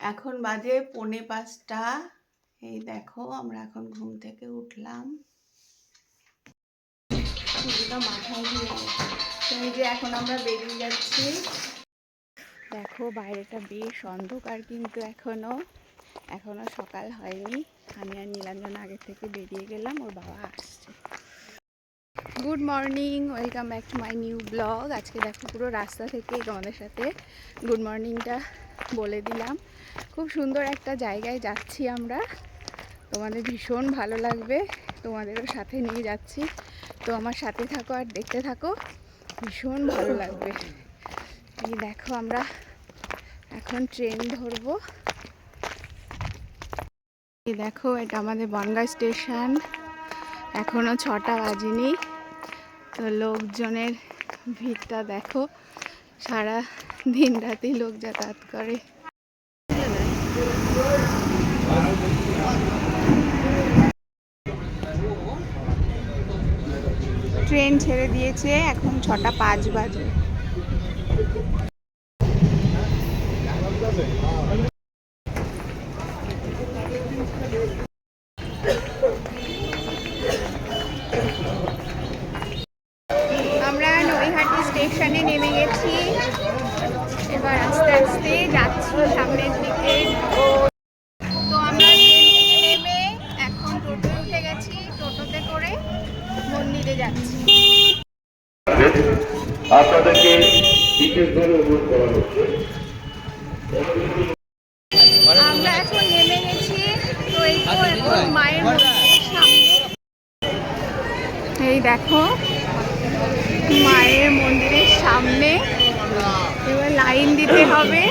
এখন বাজে পৌনে পাঁচটা। এই দেখো, আমরা এখন ঘুম থেকে উঠলাম। চুলটা মাথায় দিয়ে। এই যে এখন আমরা বেরিয়ে যাচ্ছি। দেখো, বাইরেটা বেশ অন্ধকার কিন্তু এখনও। এখনও সকাল হয়নি। আমি আর নীলাঞ্জন আগে থেকে বেরিয়ে গেলাম, ওর বাবা আসছে। Good morning welcome back to my new blog আজকে দেখো পুরো রাস্তা থেকে তোমাদের সাথে গুড মর্নিংটা বলে দিলাম। খুব সুন্দর একটা জায়গায় যাচ্ছি আমরা। তোমাদের ভীষণ ভালো লাগবে, তোমাদেরও সাথে নিয়ে যাচ্ছি। তো আমার সাথে থাকো আর দেখতে থাকো, ভীষণ ভালো লাগবে। এই দেখো আমরা এখন ট্রেন ধরবো। দেখো, এটা আমাদের বনগাঁ স্টেশন এখনও ছটা বাজেনি। তো লোকজনের ভিড়টা দেখো। সারা দিন রাতেই লোক যাতায়াত করে। ট্রেন ছেড়ে দিয়েছে, এখন ছটা পাঁচ বাজে। আপনাদেরকে বিশেষভাবে অনুরোধ করা হচ্ছে। আমরা এখন নেমে গেছি। তো এই তো এখন মায়ের মন্দিরের সামনে। এই দেখো মায়ের মন্দিরের সামনে। এবার লাইন দিতে হবে।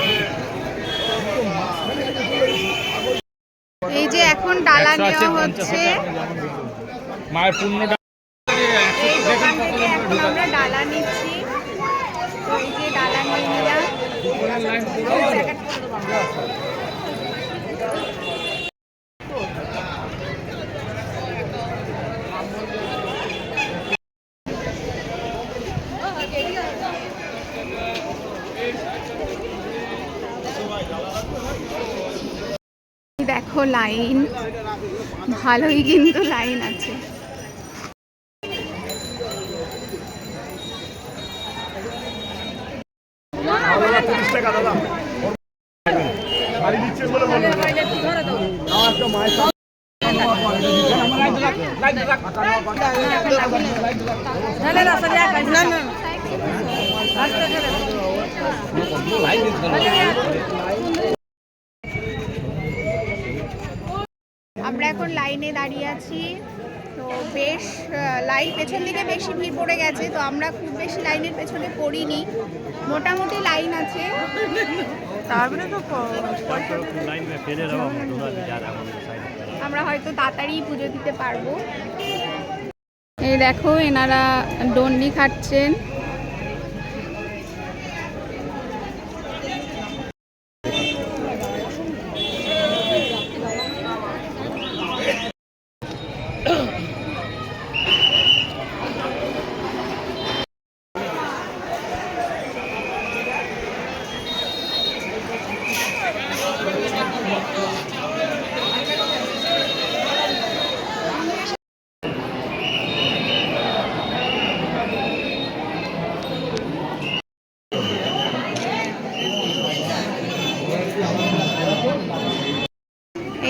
এই যে এখন ডালা নেওয়া হচ্ছে। মায়ের পূর্ণটা এই দোকান থেকে এখন আমরা ডালা নিচ্ছি তো এই যে ডালা নিয়ে নিলাম দেখো লাইন ভালোই কিন্তু লাইন আছে। লাইনে দাঁড়িয়ে আছি। তো বেশ লাইন পেছন দিকে বেশি ভিড় পড়ে গেছে তো আমরা খুব বেশি লাইনের পেছনে পড়িনি। মোটামুটি লাইন আছে। আমরা হয়তো তাড়াতাড়ি পুজো দিতে পারব। এই দেখো এনারা ডন্ডি খাচ্ছেন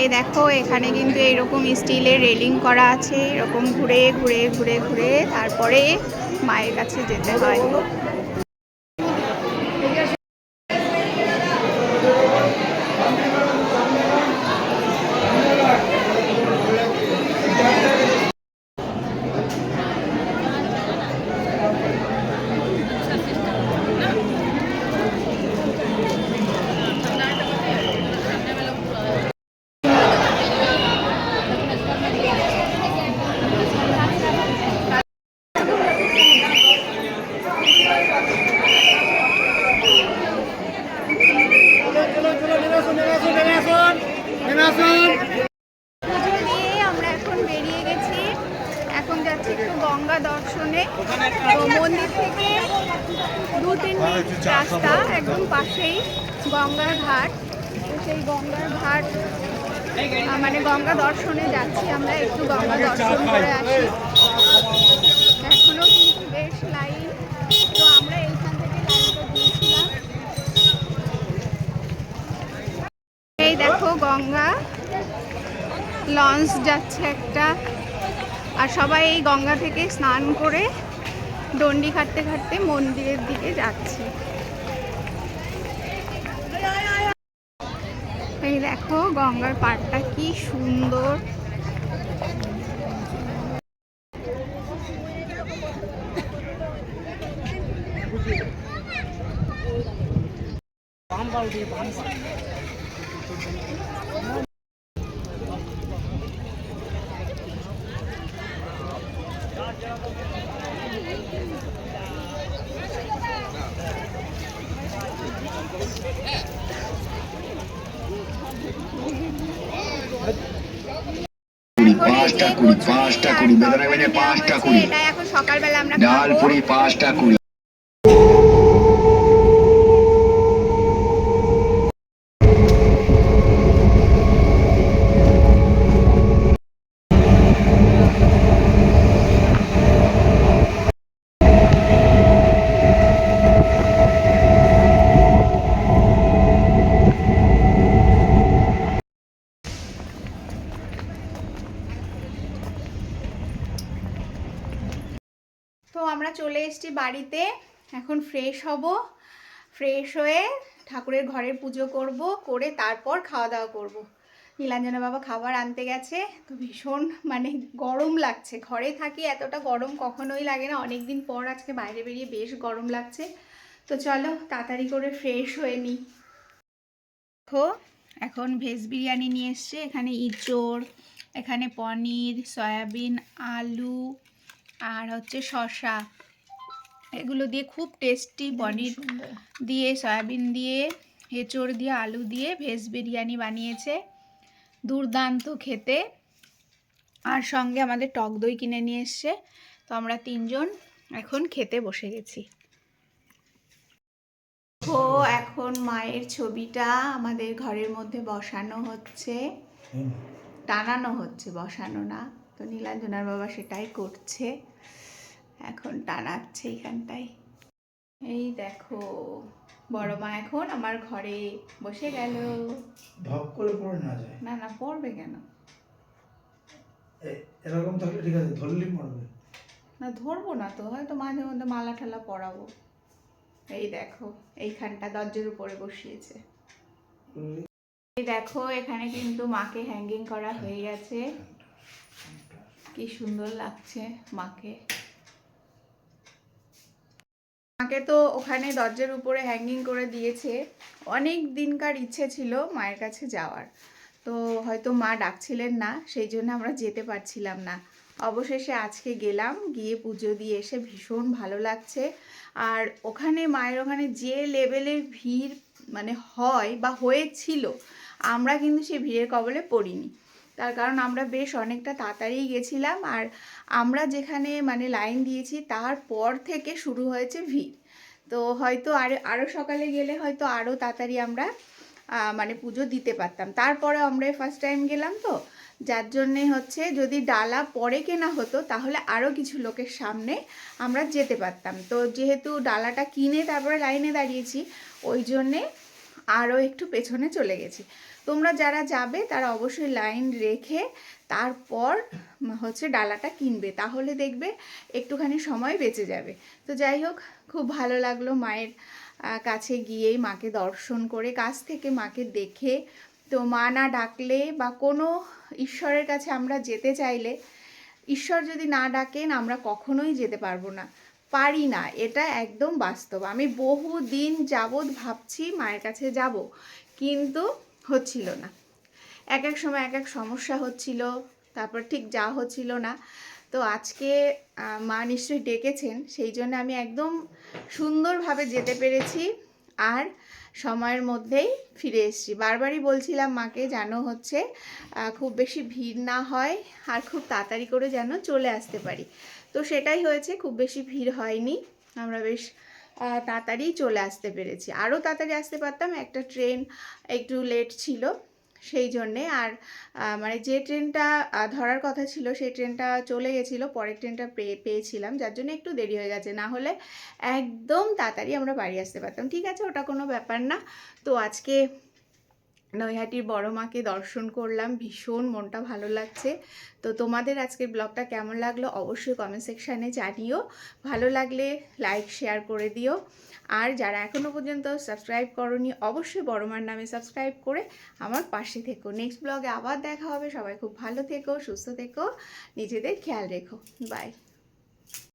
এই দেখো, এখানে কিন্তু এরকম স্টিলের রেলিং করা আছে। এরকম ঘুরে ঘুরে ঘুরে ঘুরে তারপরে মায়ের কাছে যেতে হয় পুজো দিয়ে আমরা এখন বেরিয়ে গেছি এখন যাচ্ছি একটু গঙ্গা দর্শনে তো মন্দির থেকে দু তিন মিনিট রাস্তা একদম পাশেই গঙ্গার ঘাট। তো সেই গঙ্গার ঘাট মানে গঙ্গা দর্শনে যাচ্ছি আমরা, একটু গঙ্গা দর্শন করে আসি। এখনও কিন্তু বেশ লাইন, তো আমরা এইখান থেকে লাইনটা দিয়েছিলাম। এই দেখো গঙ্গা, লঞ্চ যাচ্ছে একটা। আর সবাই এই গঙ্গা থেকে স্নান করে দণ্ডি খাটতে খাটতে মন্দিরের দিকে যাচ্ছে এই দেখো গঙ্গার পাড়টা কি সুন্দর। পাঁচটা কুড়ি পাঁচটা কুড়ি বেদনা বেদে পাঁচটা কুড়ি এটা এখন সকালবেলা আমরা ডাল। পুরি পাঁচটা কুড়ি আমরা চলে এসেছি বাড়িতে। এখন ফ্রেশ হব। ফ্রেশ হয়ে ঠাকুরের ঘরের পুজো করব, করে তারপর খাওয়া দাওয়া করব। নীলাঞ্জনা বাবা খাবার আনতে গেছে। তো ভীষণ মানে গরম লাগছে। ঘরে থাকি এতটা গরম কখনোই লাগে না। অনেক দিন পর আজকে বাইরে বেরিয়ে বেশ গরম লাগছে। তো চলো, তাড়াতাড়ি করে ফ্রেশ হয়ে নিই এখন ভেজ বিরিয়ানি নিয়ে এসছে। এখানে ইঁচড়, এখানে পনির, সয়াবিন, আলু আর হচ্ছে শসা। এগুলো দিয়ে খুব টেস্টি পনির দিয়ে সয়াবিন দিয়ে এঁচড় দিয়ে আলু দিয়ে ভেজ বিরিয়ানি বানিয়েছে। দুর্দান্ত খেতে। আর সঙ্গে আমাদের টক দই কিনে নিয়ে এসছে। তো আমরা তিনজন এখন খেতে বসে গেছি। তো এখন মায়ের ছবিটা আমাদের ঘরের মধ্যে বসানো হচ্ছে। টানানো হচ্ছে বসানো না। তো নীলাঞ্জনার বাবা সেটাই করছে। এখন টানাচ্ছে এইখানটায় এই দেখো বড় মা এখন আমার ঘরে বসে গেল। ভাব করে পড়ে না যায়? না না পড়বে কেন? এরকম থাকলে ঠিক আছে ধরলেই মরবে না ধরবো না তো হয়তো মাঝে মধ্যে মালা ঠালা পরাবো। এই দেখো এইখানটা দরজার উপরে বসিয়েছে। এই দেখো এখানে কিন্তু মাকে হ্যাঙ্গিং করা হয়ে গেছে। কি সুন্দর লাগছে মাকে। মাকে তো ওখানে দরজার উপরে হ্যাঙ্গিং করে দিয়েছে। অনেক দিনকার ইচ্ছে ছিল মায়ের কাছে যাওয়ার। তো হয়তো মা ডাকছিলেন না, সেই জন্য আমরা যেতে পারছিলাম না। অবশেষে আজকে গেলাম, গিয়ে পুজো দিয়ে এসে ভীষণ ভালো লাগছে। আর ওখানে মায়ের ওখানে যে লেভেলের ভিড় মানে হয় বা হয়েছিল, আমরা কিন্তু সেই ভিড়ের কবলে পড়িনি। তার কারণ আমরা বেশ অনেকটা তাড়াতাড়ি গেছিলাম আর আমরা যেখানে মানে লাইন দিয়েছি তারপর থেকে শুরু হয়েছে ভিড়। তো হয়তো আরও আরও সকালে গেলে হয়তো আরও তাড়াতাড়ি আমরা মানে পুজো দিতে পারতাম। তারপরে আমরা ফার্স্ট টাইম গেলাম তো, যার জন্যে হচ্ছে যদি ডালা পরে কেনা হতো তাহলে আরও কিছু লোকের সামনে আমরা যেতে পারতাম। তো যেহেতু ডালাটা কিনে তারপরে লাইনে দাঁড়িয়েছি, ওই জন্যে আরও একটু পেছনে চলে গেছি। তোমরা যারা যাবে, তারা অবশ্যই লাইন রেখে তারপর হচ্ছে ডালাটা কিনবে। তাহলে দেখবে একটুখানি সময় বেঁচে যাবে। তো যাই হোক, খুব ভালো লাগল মায়ের কাছে গিয়েই মাকে দর্শন করে, কাছ থেকে মাকে দেখে। তো মা না ডাকলে বা কোনো ঈশ্বরের কাছে আমরা যেতে চাইলে, ঈশ্বর যদি না ডাকেন, আমরা কখনোই যেতে পারব না। পারি না, এটা একদম বাস্তব। আমি বহু দিন যাবৎ ভাবছি মায়ের কাছে যাব, কিন্তু হচ্ছিল না। এক এক সময় এক এক সমস্যা হচ্ছিল, তারপর ঠিক যা হচ্ছিল না। তো আজকে মা নিশ্চয়ই ডেকেছেন, সেই জন্য আমি একদম সুন্দরভাবে যেতে পেরেছি আর সময়ের মধ্যেই ফিরে এসেছি। বারবারই বলছিলাম মাকে যেন হচ্ছে খুব বেশি ভিড় না হয় আর খুব তাড়াতাড়ি করে যেন চলে আসতে পারি। তো সেটাই হয়েছে, খুব বেশি ভিড় হয়নি। আমরা বেশ তাড়াতাড়ি চলে আসতে পেরেছি। আরও তাড়াতাড়ি আসতে পারতাম, একটা ট্রেন একটু লেট ছিল, সেই জন্যে। আর মানে যে ট্রেনটা ধরার কথা ছিল, সেই ট্রেনটা চলে গেছিল, পরের ট্রেনটা পেয়ে পেয়েছিলাম। যার জন্য একটু দেরি হয়ে গেছে, না হলে একদম তাড়াতাড়ি আমরা বাড়ি আসতে পারতাম। ঠিক আছে, ওটা কোনো ব্যাপার না। তো আজকে নৈহাটির বড় মাকে দর্শন করলাম, ভীষণ মনটা ভালো লাগছে। তো তোমাদের আজকের ব্লগটা কেমন লাগল অবশ্যই কমেন্ট সেকশানে জানিও। ভালো লাগলে লাইক শেয়ার করে দিও। আর যারা এখনও পর্যন্ত সাবস্ক্রাইব করনি, অবশ্যই বড় মার নামে সাবস্ক্রাইব করে আমার পাশে থেকো। নেক্সট ব্লগে আবার দেখা হবে। সবাই খুব ভালো থেকো, সুস্থ থেকো, নিজেদের খেয়াল রেখো। বাই